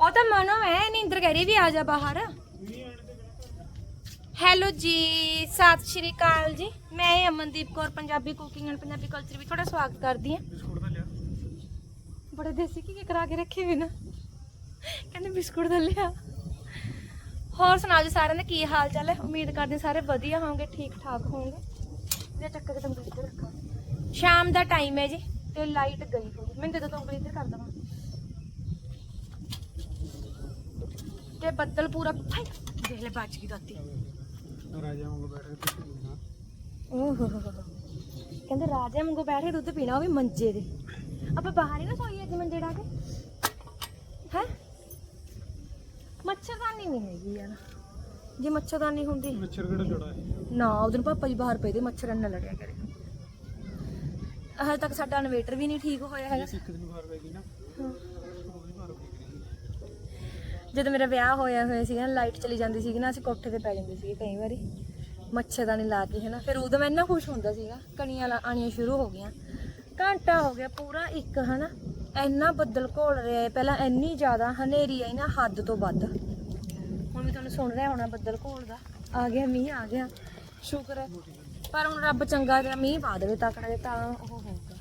ਉਹ ਤਾਂ ਮਨੋ ਹੈ ਨੀਂਦਰ ਕਹਿ ਰਹੀ ਵੀ ਆ ਜਾ ਬਾਹਰ। ਹੈਲੋ ਜੀ ਸਤਿ ਸ਼੍ਰੀ ਅਕਾਲ ਜੀ। ਮੈਂ Amandeep Kaur Punjabi cooking and Punjabi culture ਵਿੱਚ ਤੁਹਾਡਾ ਸਵਾਗਤ ਕਰਦੀ ਹਾਂ। ਬਿਸਕੁਟ ਤਾਂ ਲਿਆ। ਬੜੇ ਦੇਸੀ ਕੀ ਕਰਾ ਕੇ ਰੱਖੇ ਵੀ ਨਾ। ਕਹਿੰਦੇ ਬਿਸਕੁਟ ਦਾ ਲਿਆ। ਹੋਰ ਸੁਣਾਓ ਜੀ ਸਾਰਿਆਂ ਦਾ ਕੀ ਹਾਲ ਚਾਲ ਹੈ? ਉਮੀਦ ਕਰਦੇ ਸਾਰੇ ਵਧੀਆ ਹੋਵੋਗੇ ਠੀਕ ਠਾਕ ਹੋਵੋਗੇ। ਇਹ ਚੱਕ ਕੇ ਤੰਗਲੀ ਇੱਧਰ ਰੱਖਾਂ ਸ਼ਾਮ ਦਾ ਟਾਈਮ ਹੈ ਜੀ ਤੇ ਲਾਈਟ ਗਈ ਹੋਈ ਮੈਨੂੰ ਦੇ ਦੋ ਤੰਗਲੀ ਇੱਧਰ ਕਰ ਦਵਾਂ। ਤੇ ਬੱਦਲ ਪੂਰਾ ਹਾਏ, ਦੇਖ ਲੈ ਬਚ ਗਈ ਦਾਤੀ। ਰਾਜਾ ਵਾਂਗ ਬੈਠ ਕੇ ਤੁਸੀਂ ਪੀਣਾ ਓਹ ਹੋ ਹੋ ਹੋ। ਕਹਿੰਦੇ ਰਾਜਾ ਵਾਂਗੂ ਬੈਠ ਕੇ ਦੁੱਧ ਪੀਣਾ ਉਹ ਵੀ ਮੰਜੇ ਦੇ। ਆਪਾਂ ਬਾਹਰ ਹੀ ਨਾ ਸੋਈਏ ਅੱਜ ਮੰਜੇ ਡਾ ਕੇ। ਹੈ? ਮੱਛਰਦਾਨੀ ਨਹੀਂ ਹੈਗੀ ਯਾਰ। ਜੇ ਮੱਛਰਦਾਨੀ ਹੁੰਦੀ। ਮੱਛਰ ਕਿਹੜਾ ਜੜਾ ਹੈ? ਨਾ ਉਦੋਂ ਪਾਪਾ ਜੀ ਬਾਹਰ ਪਏ ਤੇ ਮੱਛਰ ਨਾਲ ਲੜਿਆ ਕਰੇ। ਹਜੇ ਤੱਕ ਸਾਡਾ ਇਨਵੇਟਰ ਵੀ ਨਹੀਂ ਠੀਕ ਹੋਇਆ ਹੈਗਾ। ਜੇ ਇੱਕ ਦਿਨ ਬਾਹਰ ਪੈ ਗਈ ਨਾ। ਜਦੋਂ ਮੇਰਾ ਵਿਆਹ ਹੋਇਆ ਹੋਇਆ ਸੀਗਾ ਨਾ ਲਾਈਟ ਚਲੀ ਜਾਂਦੀ ਸੀਗੀ ਨਾ, ਅਸੀਂ ਕੋਠੇ ਤੇ ਪੈ ਜਾਂਦੇ ਸੀਗੇ ਕਈ ਵਾਰੀ। ਮੱਛਰਦਾਨੀ ਲਾ ਕੇ, ਹਨਾ। ਫਿਰ ਉਦੋਂ ਮੈਂ ਇੰਨਾ ਖੁਸ਼ ਹੁੰਦਾ ਸੀਗਾ, ਕਣੀਆਂ ਲਾ- ਆਉਣੀਆਂ ਸ਼ੁਰੂ ਹੋ ਗਈਆਂ। ਘੰਟਾ ਹੋ ਗਿਆ ਪੂਰਾ ਇੱਕ, ਹਨਾ। ਇੰਨਾ ਬੱਦਲ ਘੋਲ ਰਿਹਾ ਹੈ ਪਹਿਲਾਂ ਇੰਨੀ ਜ਼ਿਆਦਾ ਹਨੇਰੀ ਆਈ ਨਾ, ਹੱਦ ਤੋਂ ਵੱਧ। ਹੁਣ ਵੀ ਤੁਹਾਨੂੰ ਸੁਣ ਰਿਹਾ ਹੋਣਾ ਬੱਦਲ ਘੋਲਦਾ ਆ ਗਿਆ ਮੀਂਹ, ਆ ਗਿਆ। ਸ਼ੁਕਰ ਹੈ ਪਰ ਹੁਣ ਰੱਬ ਚੰਗਾ ਜਿਹਾ ਮੀਂਹ ਪਾ ਦੇਵੇ ਤਕੜਾ ਜਿਹਾ ਤਾਂ ਉਹ ਹੋਊਗਾ।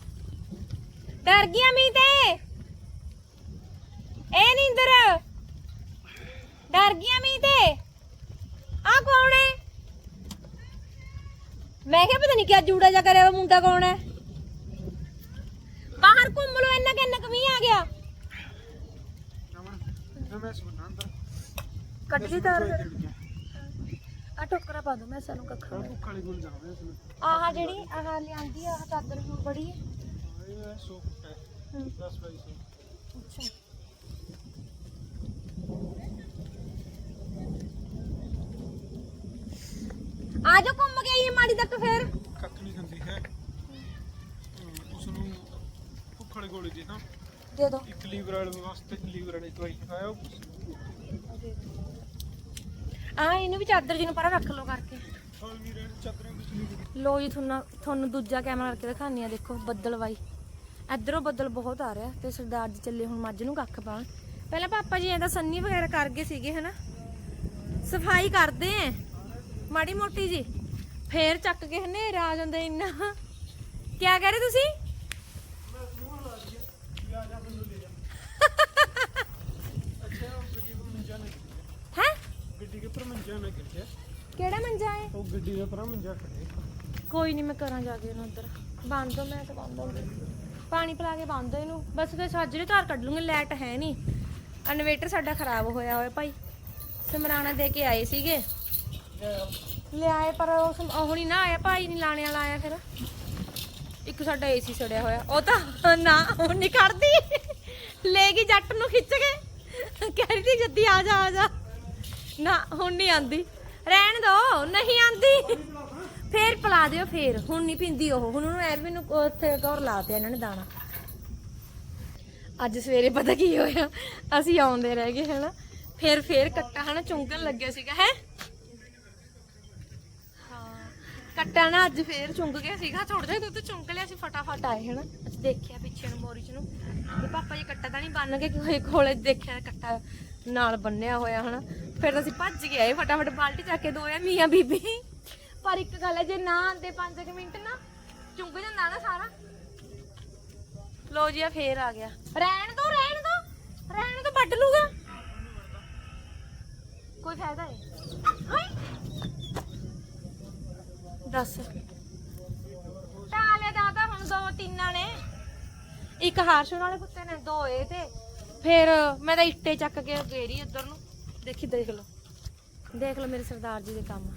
ਡਰ ਗਿਆ ਮੀਂਹ ਤੇ? ਇਹ ਨੀਂਦਰ ਡਰ ਗਿਆ ਮੀਂਹ ਤੇ। ਆ ਕੌਣ ਹੈ ਮੈਂ ਕਿਹਾ ਪਤਾ ਨਹੀਂ ਕਿਆ ਜੂੜਾ ਜਾ ਕਰਿਆ ਵਾ ਮੁੰਡਾ ਕੌਣ ਹੈ ਬਾਹਰ ਘੁੰਮ ਲੋ ਇੰਨਾ ਕਿੰਨਾ ਕਮੀ ਆ ਗਿਆ। ਮੈਂ ਸੁਣਨਾ ਅੰਦਰ ਕੱਟ ਲਈ ਤਾਰ ਆ ਟੋਕਰਾ ਪਾ ਦੋ ਮੈਂ ਸਾਨੂੰ ਕੱਖਾਂ ਉਹ ਭੁੱਖ ਵਾਲੀ ਜਾਣਾ ਇਸ ਨੂੰ ਆਹ ਜਿਹੜੀ ਆਹ ਲਿਆਂਦੀ ਆ ਆਹ ਚਾਦਰ ਹੁਣ ਬੜੀ ਹੈ ਇਹ ਸੋ ਹੈ ਹਮ, 10 ਬਾਈ ਸੌ। ਅੱਛਾ। ਆ ਜਾ ਘੁੰਮ ਕੇ ਆਈਏ ਮਾੜੀ ਤੱਕ ਫੇਰ। ਕੱਖ ਨਹੀਂ ਖਾਂਦੀ ਹੈ। ਉਸ ਨੂੰ ਭੁੱਖ ਵਾਲੀ ਗੋਲੀ ਦੇ ਤਾਂ ਦੇ ਦੋ ਇੱਕ ਲੀਵਰ ਵਾਲੇ ਵਾਸਤੇ ਲੀਵਰ ਵਾਲੀ ਦਵਾਈ ਖਾਇਆ ਆ ਇਹਨੂੰ ਵੀ ਚਾਦਰ ਜੀ ਨੂੰ ਪਰਾਂ ਰੱਖ ਲਓ ਕਰਕੇ। ਲੋ ਜੀ ਤੁਹਾਨੂੰ ਤੁਹਾਨੂੰ ਦੂਜਾ ਕੈਮਰਾ ਕਰਕੇ ਦਿਖਾਉਂਦੀ ਆ ਦੇਖੋ ਬੱਦਲ ਵਾਈ। ਇਧਰੋਂ ਬੱਦਲ ਬਹੁਤ ਆ ਰਿਹਾ ਤੇ ਸਰਦਾਰ ਜੀ ਚੱਲੇ ਹੁਣ ਮੱਝ ਨੂੰ ਕੱਖ ਪਾਉਣ। ਪਹਿਲਾਂ ਪਾਪਾ ਜੀ ਇਹਦਾ ਸੰਨੀ ਵਗੈਰਾ ਕਰ ਗਏ ਸੀਗੇ ਹਨਾ? ਸਫ਼ਾਈ ਕਰਦੇ ਐ। ਮਾੜੀ ਮੋਟੀ ਜੀ। ਫੇਰ ਚੱਕ ਕੇ ਹਨੇਰਾ ਆ ਜਾਂਦਾ ਇੰਨਾ। ਕਿਆ ਕਹਿ ਰਹੇ ਤੁਸੀਂ? ਮੰਜਾ ਹੈ? ਗੱਡੀ ਦੇ ਪਰ ਮੰਜਾ ਨਾ ਗਿਰਿਆ ਕਿਹੜਾ ਮੰਜਾ ਹੈ ਉਹ ਗੱਡੀ ਦੇ ਪਰ ਮੰਜਾ ਖੜੇ ਕੋਈ ਨਹੀਂ ਮੈਂ ਕਰਾਂ ਜਾ ਕੇ ਉਹਨੂੰ ਉੱਧਰ। ਬੰਦ ਦੋ, ਮੈਂ ਤਾਂ ਬੰਦ ਦੋ ਪਾਣੀ ਪਿਲਾ ਕੇ ਬੰਦ ਦੋ ਇਹਨੂੰ। ਬਸ ਫਿਰ ਸਾਜਰੇ ਧਾਰ ਕੱਢ ਲੂੰਗੇ, ਲਾਈਟ ਹੈ ਨਹੀਂ ਇਨਵੇਟਰ ਸਾਡਾ ਖਰਾਬ ਹੋਇਆ ਹੋਇਆ ਭਾਈ। ਸਮਰਾਣਾ ਦੇ ਕੇ ਆਏ ਸੀਗੇ। ਲਿਆਏ, ਪਰ ਉਹ ਸਮ- ਉਹ ਨਹੀਂ ਨਾ ਆਇਆ ਭਾਈ ਨਹੀਂ ਲਾਣੇ ਵਾਲਾ ਆਇਆ ਫਿਰ। ਇੱਕ ਸਾਡਾ ਏਸੀ ਸੜਿਆ ਹੋਇਆ। ਉਹ ਤਾਂ ਨਾ ਹੁਣ ਨਹੀਂ ਖੜਦੀ। ਲੈ ਗਈ ਜੱਟ ਨੂੰ ਖਿੱਚ ਕੇ। ਕਹਿ ਰਹੀ ਸੀ, ਜੱਦੀ ਆ ਜਾ ਆ ਜਾ। ਨਾ, ਹੁਣ ਨਹੀਂ ਆਂਦੀ। ਰਹਿਣ ਦੋ, ਨਹੀਂ ਆਂਦੀ। ਫੇਰ ਪਿਲਾ ਦਿਓ, ਫੇਰ। ਹੁਣ ਨਹੀਂ ਪਿੰਦੀ ਉਹ। ਹੁਣ ਉਹਨੂੰ ਐਵੇਂ ਨੂੰ ਉੱਥੇ ਗੌਰ ਲਾਤੇ ਇਹਨਾਂ ਨੇ ਦਾਣਾ। ਅੱਜ ਸਵੇਰੇ ਪਤਾ ਕੀ ਹੋਇਆ? ਅਸੀਂ ਆਉਂਦੇ ਰਹਿ ਗਏ, ਹਨਾ। ਫੇਰ ਫੇਰ ਕੱਟਾ, ਹਨਾ, ਚੁੰਗਣ ਲੱਗਿਆ ਸੀਗਾ, ਹੈ ਹਾਂ ਕੱਟਾ ਨਾ, ਅੱਜ ਫੇਰ ਚੁੰਗ ਗਿਆ ਸੀਗਾ। ਥੋੜਾ ਜਿਹਾ ਦੁੱਧ ਚੁੰਗ ਲਿਆ ਸੀ, ਫਟਾਫਟ ਆਏ ਹਨਾ। ਅਸੀਂ ਦੇਖਿਆ ਪਿੱਛੇ ਨੂੰ ਮੋਰੀ ਚ ਨੂੰ। ਤੇ ਪਾਪਾ ਜੀ ਕੱਟਾ ਤਾਂ ਨਹੀਂ ਬੰਨ ਕੇ ਕੋਈ ਕੋਲੇ ਦੇਖਿਆ ਕੱਟਾ ਨਾਲ ਬੰਨਿਆ ਹੋਇਆ ਹਨਾ। ਫਿਰ ਅਸੀਂ ਭੱਜ ਕੇ ਆਏ ਫਟਾਫਟ, ਬਾਲਟੀ ਚੱਕ ਕੇ ਦੋਇਆ ਮੀਆਂ ਬੀਬੀ। ਪਰ ਇੱਕ ਗੱਲ ਹੈ, ਜੇ ਨਾ ਆਂਦੇ 5 ਮਿੰਟ ਨਾ, ਚੁੰਗ ਜਾਂਦਾ ਨਾ ਸਾਰਾ। ਲੋ ਜੀ, ਆ ਫੇਰ ਆ ਗਿਆ। ਰਹਿਣ ਦੋ ਰਹਿਣ ਦੋ ਰਹਿਣ ਦੋ, ਵੱਢ ਲੂਗਾ ਕੋਈ ਫਾਇਦਾ ਹੈ ਹਾਏ! ਦੱਸ। ਟਾਲੇ ਦਾ ਤਾਂ ਹੁਣ ਦੋ ਤਿੰਨਾਂ ਨੇ ਇੱਕ ਹਾਰਸ਼ਣ ਵਾਲੇ ਕੁੱਤੇ ਨੇ, ਦੋ ਇਹ ਤੇ। ਫਿਰ ਮੈਂ ਤਾਂ ਇੱਟੇ ਚੱਕ ਕੇ ਗੇਰੀ ਉੱਧਰ ਨੂੰ। ਦੇਖੀ, ਦੇਖ ਲਓ। ਦੇਖ ਲਓ ਮੇਰੇ ਸਰਦਾਰ ਜੀ ਦੇ ਕੰਮ।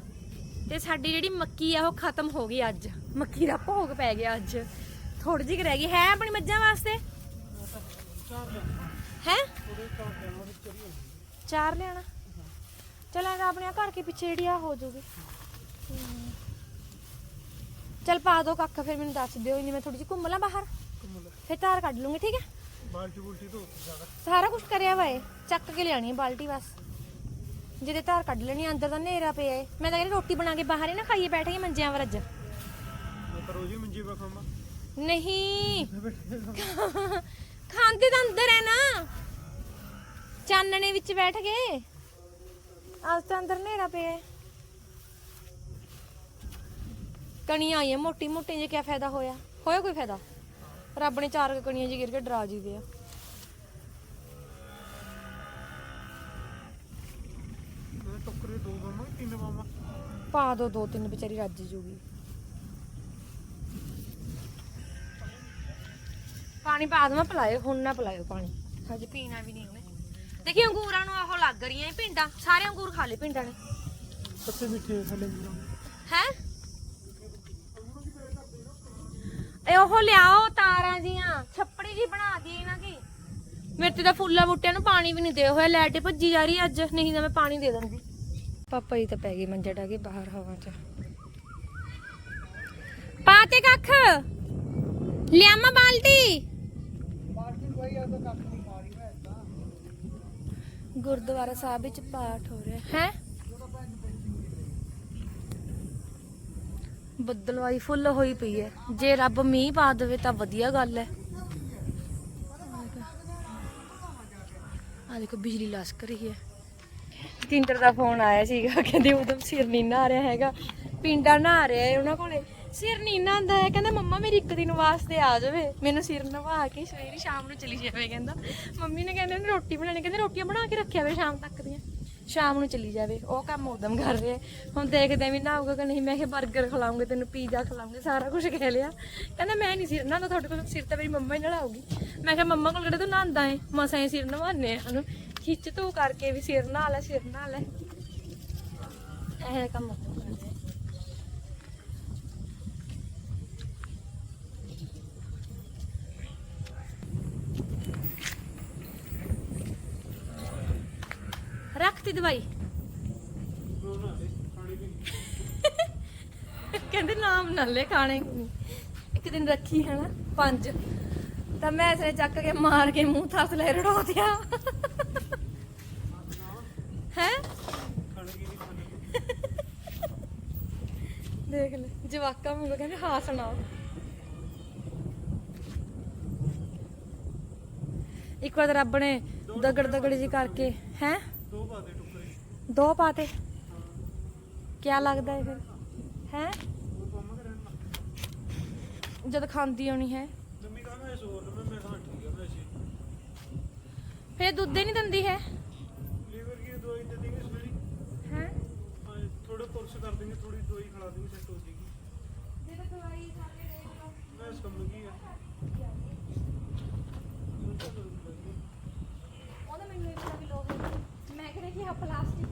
ਤੇ ਸਾਡੀ ਜਿਹੜੀ ਮੱਕੀ ਆ, ਉਹ ਖਤਮ ਹੋ ਗਈ ਅੱਜ। ਮੱਕੀ ਦਾ ਭੋਗ ਪੈ ਗਿਆ ਅੱਜ। ਥੋੜੀ ਜਿਹੀ ਕੁ ਰਹਿ ਗਈ। ਹੈ ਆਪਣੀ ਮੱਝਾਂ ਵਾਸਤੇ? ਹੈ? ਚਾਰ ਲਿਆਣਾ ਚਲਾਂਗਾ ਆਪਣੇ ਆਹ ਘਰ ਕੇ ਪਿੱਛੇ ਜਿਹੜੀ ਆ ਹੋ ਜਾਊਗੀ। ਚੱਲ ਪਾ ਦੋ ਕੱਖ ਫਿਰ ਮੈਨੂੰ ਦੱਸ ਦਿਓ ਨਹੀਂ ਮੈਂ ਥੋੜੀ ਜਿਹੀ ਘੁੰਮ ਲਾਂ ਬਾਹਰ। ਫਿਰ ਤਾਰ ਕੱਢ ਲੂੰਗੀ ਠੀਕ ਹੈ? ਬਾਲਟੀ ਬੁਲਟੀ ਤੋਂ ਜ਼ਿਆਦਾ ਸਾਰਾ। ਕੁਝ ਕਰਿਆ ਵਾ ਏ ਚੱਕ ਕੇ ਲਿਆਣੀ ਹੈ ਬਾਲਟੀ ਬਸ। ਜਿਹਦੇ ਧਾਰ ਕੱਢ ਲੈਣੀ ਅੰਦਰ ਤਾਂ ਹਨੇਰਾ ਪਿਆ ਏ। ਮੈਂ ਤਾਂ ਕਹਿੰਦੀ ਰੋਟੀ ਬਣਾ ਕੇ ਬਾਹਰ ਹੀ ਨਾ ਖਾਈਏ ਬੈਠ ਕੇ ਮੰਜਿਆਂ ਵਰ ਅੱਜ। ਮੈਂ ਤਾਂ ਰੋਜ਼ ਹੀ ਮੰਜੀ ਪਾ ਖਾਂਦਾ ਨਹੀਂ। ਖਾਂਦੇ ਤਾਂ ਅੰਦਰ ਹੈ ਨਾ। ਚਾਨਣੇ ਵਿੱਚ ਬੈਠ ਗਏ। ਅੱਜ ਤਾਂ ਅੰਦਰ ਹਨੇਰਾ ਪਿਆ ਹੈ। ਕਣੀਆਂ ਆਈਆਂ ਮੋਟੀ ਮੋਟੀ ਜੇ ਕਿਆ ਫਾਇਦਾ ਹੋਇਆ? ਹੋਇਆ ਕੋਈ ਫਾਇਦਾ? ਰੱਬ ਨੇ ਚਾਰ ਕੁ ਕਣੀਆਂ ਜੀ ਗਿਰ ਕੇ ਡਰਾ ਜੀਦੇ ਆ। ਮੈਂ ਟੋਕਰੇ ਦੋ ਪਾਵਾਂ ਕਿ ਤਿੰਨ ਪਾਵਾਂ ਪਾ ਦੋ ਦੋ ਤਿੰਨ ਵਿਚਾਰੀ ਰੱਜ ਜੂਗੀ। ਪਾਣੀ ਪਾ ਦਵਾਂ ਪਲਾਇਓ ਹੁਣ ਨਾ ਪਲਾਇਓ ਪਾਣੀ। ਹਜੇ ਪੀਣਾ ਵੀ ਨਹੀਂ ਉਹਨੇ। ਦੇਖੀ ਅੰਗੂਰਾਂ ਨੂੰ ਉਹ ਲੱਗ ਰਹੀਆਂ ਇਹ ਪਿੰਡਾਂ ਸਾਰੇ ਅੰਗੂਰ ਖਾ ਲਏ ਪਿੰਡਾਂ ਨੇ। ਕੱਚੇ ਮਿੱਠੇ ਮੂਰਾਂ ਹੈ? ਇਹ ਉਹ ਲਿਆਓ ਤਾਰਾਂ ਜੀਆਂ। ਛੱਪੜੀ ਜੀ ਬਣਾ ਦੀ ਇਹਨਾਂ ਦੀ। ਮੇਰੇ ਤੇ ਤਾਂ ਫੁੱਲਾਂ ਬੂਟਿਆਂ ਨੂੰ ਪਾਣੀ ਵੀ ਨਹੀਂ ਦੇ ਹੋਇਆ। ਲਾਈਟ ਭੱਜੀ ਜਾ ਰਹੀ ਅੱਜ ਨਹੀਂ ਤਾਂ ਮੈਂ ਪਾਣੀ ਦੇ ਦਿੰਦੀ ਪਾਪਾ ਜੀ ਤਾਂ ਪੈ ਗਈ ਮੰਜਾ ਡਾ ਕੇ ਬਾਹਰ ਹਵਾ 'ਚ। ਪਾਤੇ ਕੱਖ। ਲਿਆਮਾ ਬਾਲਟੀ? ਗੁਰਦੁਆਰਾ ਸਾਹਿਬ ਵਿੱਚ ਪਾਠ ਹੋ ਰਿਹਾ। ਹੈ? ਬੱਦਲਵਾਈ ਫੁੱਲ ਹੋਈ ਪਈ ਹੈ। ਜੇ ਰੱਬ ਮੀਂਹ ਪਾ ਦੇਵੇ ਤਾਂ ਵਧੀਆ ਗੱਲ ਹੈ। ਆ ਦੇਖੋ, ਬਿਜਲੀ ਲਸਕ ਰਹੀ ਹੈ। ਤਿੰਦਰ ਦਾ ਫੋਨ ਆਇਆ ਸੀਗਾ, ਕਹਿੰਦੇ ਉਦੋਂ ਸਿਰ ਨਹੀਂ ਨਹਾ ਰਿਹਾ ਹੈਗਾ। ਪਿੰਡਾ ਨਹਾ ਰਿਹਾ ਹੈ ਉਹਨਾਂ ਕੋਲੇ। ਸਿਰ ਨਹੀਂ ਨਹਾਉਂਦਾ ਹੈ, ਕਹਿੰਦਾ ਮੰਮਾ ਮੇਰੀ ਇੱਕ ਦਿਨ ਵਾਸਤੇ ਆ ਜਾਵੇ। ਮੈਨੂੰ ਸਿਰ ਨਵਾ ਕੇ ਸਵੇਰੇ ਸ਼ਾਮ ਨੂੰ ਚਲੀ ਜਾਵੇ, ਕਹਿੰਦਾ। ਮੰਮੀ ਨੇ ਕਹਿੰਦੇ ਉਹਨੇ ਰੋਟੀ ਬਣਾਣੀ ਕਹਿੰਦੇ ਰੋਟੀਆਂ ਬਣਾ ਕੇ ਰੱਖਿਆ ਵੇ ਸ਼ਾਮ ਤੱਕ ਦੀਆਂ। ਸ਼ਾਮ ਨੂੰ ਚਲੀ ਜਾਵੇ, ਉਹ ਕੰਮ ਉਦਮ ਕਰ ਰਿਹਾ। ਹੁਣ ਦੇਖਦੇ ਆਂ ਵੀ ਨਹਾਊਗਾ ਕਿ ਨਹੀਂ, ਮੈਂ ਕਿਹਾ 버ਗਰ ਖਿਲਾਉਂਗੇ ਤੈਨੂੰ ਪੀਜ਼ਾ ਖਿਲਾਉਂਗੇ ਸਾਰਾ ਕੁਝ ਕਹਿ ਲਿਆ। ਕਹਿੰਦਾ ਮੈਂ ਨਹੀਂ ਸਿਰ ਨਹਾਉਂਦਾ, ਤੁਹਾਡੇ ਕੋਲ ਸਿਰ ਤਾਂ ਮੇਰੀ ਮੰਮਾ ਹੀ ਨਹਾਊਗੀ। ਮੈਂ ਕਿਹਾ ਮੰਮਾ ਕੋਲ ਕਿਹੜਾ ਤੂੰ ਨਹਾਉਂਦਾ ਏ? ਮਸਾਂ ਹੀ ਸਿਰ ਨਵਾਉਂਦੇ ਆ ਉਹਨੂੰ ਖਿੱਚ ਧੂ ਕਰਕੇ ਵੀ ਸਿਰ ਨਹਾ ਲੈ, ਸਿਰ ਨਹਾ ਲੈ। ਇਹ ਕੰਮ ਉਹ ਕਰਦੇ ਆ। ਰੱਖਤੀ ਦਵਾਈ? ਕਹਿੰਦੇ ਨਾਮ ਨਾ ਲੈ ਖਾਣੇ। ਇੱਕ ਦਿਨ ਰੱਖੀ ਹੈ ਨਾ, ਪੰਜ। ਤਾਂ ਮੈਂ ਇਸਨੇ ਚੱਕ ਕੇ ਮਾਰ ਕੇ ਮੂੰਹ ਥੱਸ ਲੈ ਰੜੋ ਦਿਆ ਹੈ? ਦੇਖ ਲੈ, ਜਵਾਕਾਂ ਮੈਨੂੰ ਕਹਿੰਦੇ ਹਾਂ ਸੁਣਾਓ ਇੱਕ ਵਾਰ ਰੱਬ ਨੇ ਦਗੜ ਦਗੜ ਜੀ ਕਰਕੇ, ਹੈ? ਦੋ ਪਾ ਦੇ ਟੋਕਰੇ ਦੋ ਪਾਤੇ ਕਿਆ ਲੱਗਦਾ ਹੈ ਫਿਰ ਹੈ ਉਹ ਪਾਵਾਂ ਕਿ ਰਹਿਣਾ ਜਦ ਖਾਂਦੀ ਆਉਣੀ ਹੈ ਮੰਮੀ ਕਹਾਂ ਮੈਂ ਸੋਰ ਮੈਂ ਮੈਂ ਹਾਂ ਠੀਕ ਹੈ ਮੈਂ ਸੀ ਫਿਰ ਦੁੱਧ ਹੀ ਨਹੀਂ ਦਿੰਦੀ ਹੈ ਲੀਵਰ ਕੀ ਦਵਾਈ ਦੇ ਦੇਂਗੇ ਸਵੇਰੇ ਹੈ ਹਾਂ ਥੋੜਾ ਕੋਰਸ ਕਰ ਦੇंगे ਥੋੜੀ ਦਵਾਈ ਖਿਲਾ ਦੇंगे ਸੈੱਟ ਹੋ ਜਾਏਗੀ ਜਿਹੜਾ ਦਵਾਈ ਖਾ ਕੇ ਦੇਖ ਲਓ ਮੈਂ ਸਮਝ ਗਈ ਆ ਉਹਦਾ ਮੈਨੂੰ ਇਹ ਪਤਾ ਵੀ ਲੋਕ ਮੈਂ ਕਿਹਾ ਕਿ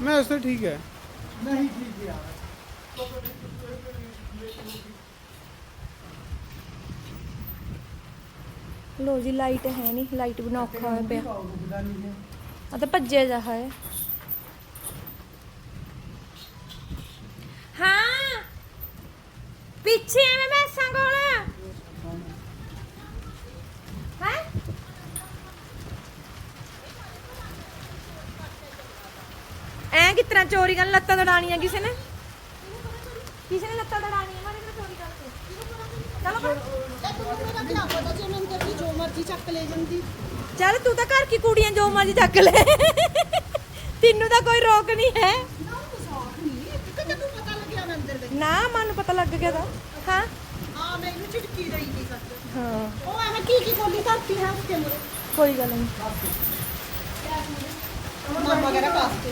मैं उससे ठीक है नहीं ठीक है यार ਲੋ ਜੀ ਲਾਈਟ ਹੈ ਨਹੀਂ ਲਾਈਟ ਬਿਨਾ ਔਖਾ ਹੋਇਆ ਪਿਆ गुदानी है ਆ ਤਾਂ ਭੱਜਿਆ ਜਾ ਹੈ ਹਾਂ ਕਿਤਨਾ ਚੋਰੀ ਕਰਨ ਲੱਤਾਂ ਦੜਾਣੀਆਂ ਕਿਸੇ ਨੇ? ਕਿਸੇ ਨੇ ਲੱਤਾਂ ਦੜਾਣੀਆਂ ਮਾਰੇ ਕਿਹੜਾ ਚੋਰੀ ਕਰਕੇ ਚੱਲ ਤੂੰ ਘਰ ਕੀ ਕੁੜੀਆਂ ਜੋ ਮਰਜ਼ੀ ਚੱਕ ਲੈ। ਤੈਨੂੰ ਤਾਂ ਕੋਈ ਰੋਕ ਨਹੀਂ ਹੈ। ਨਾ ਮੈਨੂੰ ਪਤਾ ਲੱਗ ਗਿਆ ਤਾਂ। ਹਾਂ। ਆ ਮੈਨੂੰ ਝਿੜਕੀ ਰਹੀ ਸੀ ਸੱਚ ਹਾਂ। ਉਹ ਐਵੇਂ ਕੀ ਕੀ ਬੋਲੀ ਕਰਤੀ ਹੈ ਉਸ ਦੇ ਮੁਰੇ ਕੋਈ ਗੱਲ ਨਹੀਂ। ਮਾਮਾ ਵਗੈਰਾ ਕਾਸਤੇ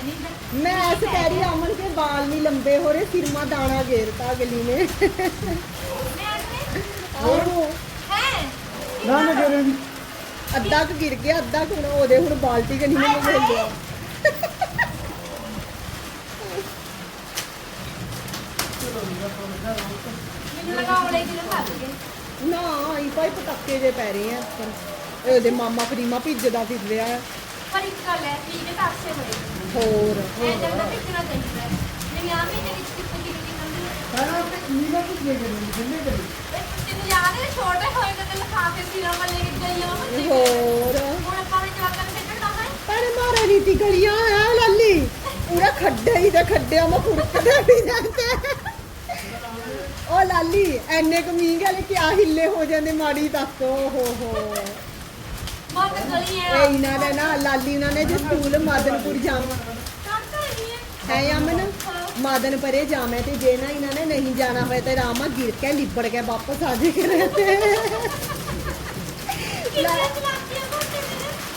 मैं ऐसे कह रही हूँ, अमन के बाल नहीं लंबे हो रहे सिर में दाना घेरता अगली ने ਮੈਂ ਆਪਣੇ ਆਹੋ ਹੈ ना ना करे भी ਅੱਧਾ ਕੁ ਗਿਰ ਗਿਆ ਅੱਧਾ ਕੁ ਹੁਣ ਉਹਦੇ ਹੁਣ ਬਾਲਟੀ ਕਨੀ ਨੇ ਮਿਲ ਲਿਆ ਮੈਨੂੰ ਲਗਾ ਵਾਲੇ ਦਿਨ ਲੱਗ ਗਏ ਨਾ ਆਈ ਭਾਈ ਪਟਾਕੇ ਜੇ ਪੈ ਰਹੇ ਆ ਇਹ ਉਹਦੇ ਮਾਮਾ ਪ੍ਰੀਮਾ ਭਿੱਜਦਾ ਫਿਰ ਰਿਹਾ ਹੈ ਪਰ ਇੱਕ ਗੱਲ ਹੈ ਵੀ ਇਹਦੇ ਤਾਸੇ ਹੋਏ ਹੋਰ। ਇਹ ਜਾਂਦਾ ਭੇਜਣਾ ਚਾਹੀਦਾ ਹੈ। ਨਹੀਂ ਆਪ ਹੀ ਵਿੱਚ ਕਿੱਥੇ ਕਿੱਥੇ ਨਿਕਲਦੀ ਹੈ ਸਾਰਾ ਤੇ ਕੀ ਦਾ ਕੁਝ ਜਿੰਨੇ ਦੇ ਇਹ ਯਾਦ ਹੈ ਛੋਟੇ ਹੋਏ ਤੇ ਤੈਨੂੰ ਖਾ ਕੇ ਸੀਰਾ ਮੱਲੇ ਕਿ ਗਈ ਆ ਮੱਲੇ ਹੋਰ। ਹੁਣ ਆਪਾਂ ਨੇ ਜਵਾਕਾਂ ਨੂੰ ਹੈ। ਪਰ ਮਾਰੇ ਨੀਤੀ ਗਲੀਆਂ ਆ ਲਾਲੀ? ਪੂਰਾ ਖੱਡਾ ਹੀ ਦਾ ਖੱਡਿਆ ਮੈਂ ਫੁਰਕਦਾ ਨਹੀਂ ਜਾਂਦਾ ਓ ਲਾਲੀ ਐਨੇ ਕੁ ਮੀਂਹ ਗਲੇ ਕਿ ਹਿੱਲੇ ਹੋ ਜਾਂਦੇ ਮਾੜੀ ਤੱਕ ਓ ਹੋ। ਬਹੁਤ ਗਲੀ ਹੈ ਇਹ ਇਹਨਾਂ ਨੇ ਨਾ ਲਾਲੀ ਉਹਨਾਂ ਨੇ ਜੇ ਸਕੂਲ ਮਾਦਨਪੁਰ ਜਾਣਾ ਤਾਂ ਨਹੀਂ ਹੈ ਹੈ ਅਮਨ? ਮਾਦਨ ਪਰੇ ਜਾਵੇਂ ਤੇ ਜੇ ਨਾ ਇਹਨਾਂ ਨੇ ਨਹੀਂ ਜਾਣਾ ਹੋਇਆ ਤੇ ਰਾਮਾ ਗਿਰ ਕੇ ਲਿਬੜ ਕੇ ਵਾਪਸ ਆ ਜੇ ਕਰੇ ਨੇ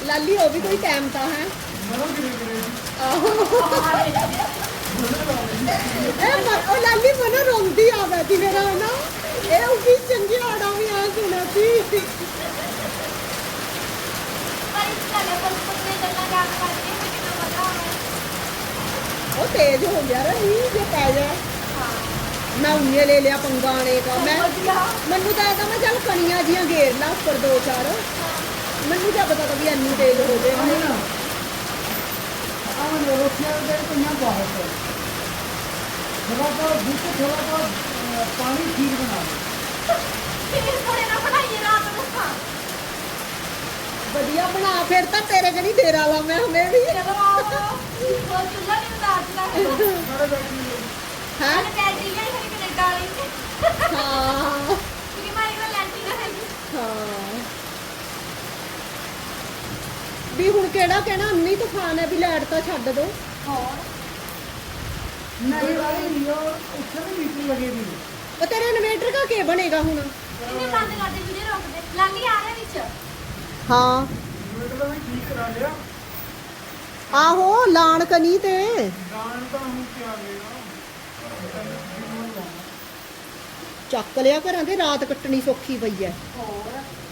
ਲਾਲੀ ਉਹ ਵੀ ਕੋਈ ਟਾਈਮ ਤਾਂ ਹੈ? ਮਰੋ ਗਿਰੇ ਇਹ ਮ- ਉਹ ਲਾਲੀ ਮਨ ਰੋਂਦੀ ਆਵੇ ਦੀ ਮੇਰਾ ਨਾ। ਇਹ ਉਹ ਵੀ ਚੰਗੀ ਆੜਾ ਵੀ ਆ ਸੁਣਾ ਸੀ ਪਰ ਇਸ ਗੱਲ ਪਰ ਪਤਨੇ ਗੱਲਾਂ ਯਾਦ ਕਰਕੇ ਮੈਨੂੰ ਕਿੰਨਾ ਮਜ਼ਾ ਆਉਂਦਾ ਉਹ ਤੇਜ਼ ਹੋ ਗਿਆ ਰਹੀ ਜੇ ਪੈ ਜਾ ਮੈਂ ਉਹਨੇ ਲੈ ਲਿਆ ਪੰਗਾਣੇ ਦਾ ਮੈਂ ਮੈਨੂੰ ਤਾਂ ਇਹਦਾ ਮੈਂ ਚੱਲ ਕਣੀਆਂ ਜੀਆਂ ਘੇਰ ਲਾ ਉੱਪਰ ਦੋ ਚਾਰ। ਮੈਨੂੰ ਤਾਂ ਪਤਾ ਤਾਂ ਵੀ ਇੰਨੀ ਤੇਜ਼ ਹੋ ਗਏ ਆਹ ਨਾ। ਆਹ ਉਹ ਰੋਟੀਆਂ ਦੇ ਪੰਜਾਂ ਬਹੁਤ ਹੈ। ਥੋੜਾ ਬਹੁਤ ਦੁੱਧ ਥੋੜਾ ਬਹੁਤ ਅਹ, ਪਾਣੀ ਠੀਕ ਬਣਾ ਲਓ ਫਿਰ ਥੋੜੇ ਨਾ ਬਣਾਈਏ ਰਾਤ ਨੂੰ ਖਾ ਵਧੀਆ ਬਣਾ ਫਿਰ ਤਾਂ ਤੇਰੇ ਕਣੀ ਡੇਰਾ ਲਾ ਮੈਂ ਹੁਣੇ ਵੀ। ਚਲੋ ਆਓ ਉਹ ਚੁੱਲਾ ਨਹੀਂ ਹੁੰਦਾ ਅੱਜ ਦਾ ਸਾਰੇ ਬੈਠੀ ਨੇ ਹੈ ਮੈਂ ਬੈਟਰੀ ਲਈ ਫਿਰ ਕੈਨੇਡਾ ਵਾਲੀ। ਹਾਂ। ਕਿ ਮਾਰੀ ਕੋਲ ਲੈਂਟੀ ਨਾ ਹੈਗੀ। ਹਾਂ। ਵੀ ਹੁਣ ਕਿਹੜਾ ਕਹਿਣਾ ਅੰਨੀ ਤੂਫਾਨ ਹੈ ਵੀ ਲਾਈਟ ਤਾਂ ਛੱਡ ਦੋ। ਹੋਰ? ਨਹੀਂ ਵਾਲੀ ਨਹੀਂ ਉਹ ਉੱਥੇ ਵੀ ਮੀਟਰ ਲਗੇ ਵੀ। ਉਹ ਤੇਰੇ ਇਨਵੇਟਰ ਦਾ ਕੀ ਬਣੇਗਾ ਹੁਣ? ਇਹਨੇ ਬੰਦ ਕਰ ਦੇ ਵੀਡੀਓ ਰੋਕ ਦੇ। ਲਾਂਗੀ ਆ ਰਿਹਾ ਵਿੱਚ। ਹਾਂ। ਇਨਵੇਟਰ ਵੀ ਠੀਕ ਕਰਾ ਲਿਆ ਆਹੋ, ਲਾਣ ਕਨੀ ਤੇ। ਜਾਣ ਤਾਂ ਹੁਣ ਕੀ ਆ ਗਏ ਚੱਕ ਲਿਆ ਘਰਾਂ ਤੇ ਰਾਤ ਕੱਟਣੀ ਸੌਖੀ ਪਈ ਐ। ਹੋਰ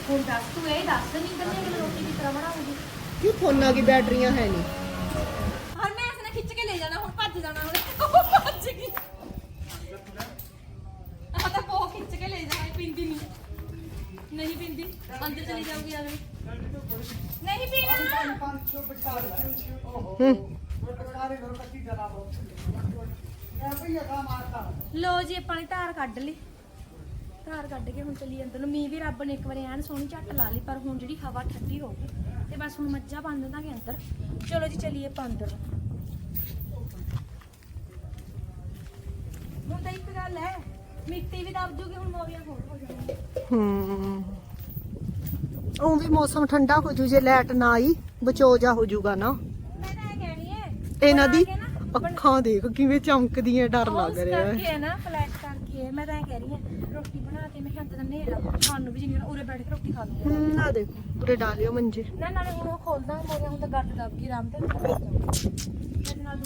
ਹੁਣ ਦੱਸ ਤੂੰ ਇਹ ਦੱਸ ਨਹੀਂ ਬੰਨੇ ਕਿ ਰੋਟੀ ਕਿਸ ਤਰ੍ਹਾਂ ਬਣਾਉਂਗੀ ਕਿਉਂ ਫੋਨਾਂ ਦੀ ਬੈਟਰੀਆਂ ਹੈ ਨਹੀਂ ਹੁਣ ਮੈਂ ਇਸ ਨਾਲ ਖਿੱਚ ਕੇ ਲੈ ਜਾਣਾ, ਹੁਣ ਭੱਜ ਜਾਣਾ ਹੁਣ ਲੋ ਜੀ, ਆਪਾਂ ਨੇ ਧਾਰ ਕੱਢ ਲਈ। ਧਾਰ ਕੱਢ ਕੇ ਹੁਣ ਚੱਲੀ ਅੰਦਰ ਨੂੰ। ਮੀਂਹ ਵੀ ਰੱਬ ਨੇ ਇੱਕ ਵਾਰੀ ਐਨ ਸੋਹਣੀ ਝੱਟ ਲਾ ਲਈ, ਪਰ ਹੁਣ ਜਿਹੜੀ ਹਵਾ ਠੰਡੀ ਹੋ ਗਈ, ਤੇ ਬਸ ਹੁਣ ਮੱਝਾਂ ਬੰਨ ਦਾਂਗੇ ਅੰਦਰ। ਚਲੋ ਜੀ, ਚੱਲੀਏ ਪੰਦਰ ਹੁਣ ਤਾਂ ਇੱਕ ਗੱਲ ਹੈ, ਮਿੱਟੀ ਵੀ ਦਬ ਜੂਗੀ, ਹੁਣ ਮੋਰੀਆਂ ਹੋਰ ਹੋ ਜਾਣਗੀਆਂ। ਹੂੰ। ਉਹ ਵੀ ਮੌਸਮ ਠੰਡਾ ਹੋ ਜੂ ਜੇ ਲਾਈਟ ਨਾ ਆਈ ਬਚੋ ਜਾ ਹੋ ਜੂਗਾ ਨਾ। ਇਹਨਾਂ ਦੀ ਨਾ, ਅੱਖਾਂ ਦੇਖ ਕਿਵੇਂ ਚਮਕਦੀਆਂ ਡਰ ਲੱਗ ਰਿਹਾ ਹੈ। ਹੈ ਨਾ ਫਲੈਸ਼ ਕਰਕੇ ਮੈਂ ਤਾਂ ਕਹਿ ਰਹੀ ਹਾਂ ਰੋਟੀ ਬਣਾ ਕੇ ਮੈਂ ਕਿਹਾ ਅੰਦਰ ਨੇਰਾ ਸਾਨੂੰ ਵੀ ਜਿੰਨੀ ਉਰੇ ਬੈਠ ਕੇ ਰੋਟੀ ਖਾ ਲੂੰਗੇ ਆ ਦੇਖ ਪੂਰੇ ਡਾਲਿਓ ਮੰਜੇ। ਨਾ ਨਾਲੇ ਹੁਣ ਉਹ ਖੋਲਦਾ ਮੋਰੀਆਂ ਹੁਣ ਤਾਂ ਗੱਡ ਦੱਬ ਗਈ ਰਾਮ ਤੇ। ਮੇਰੇ ਨਾਲ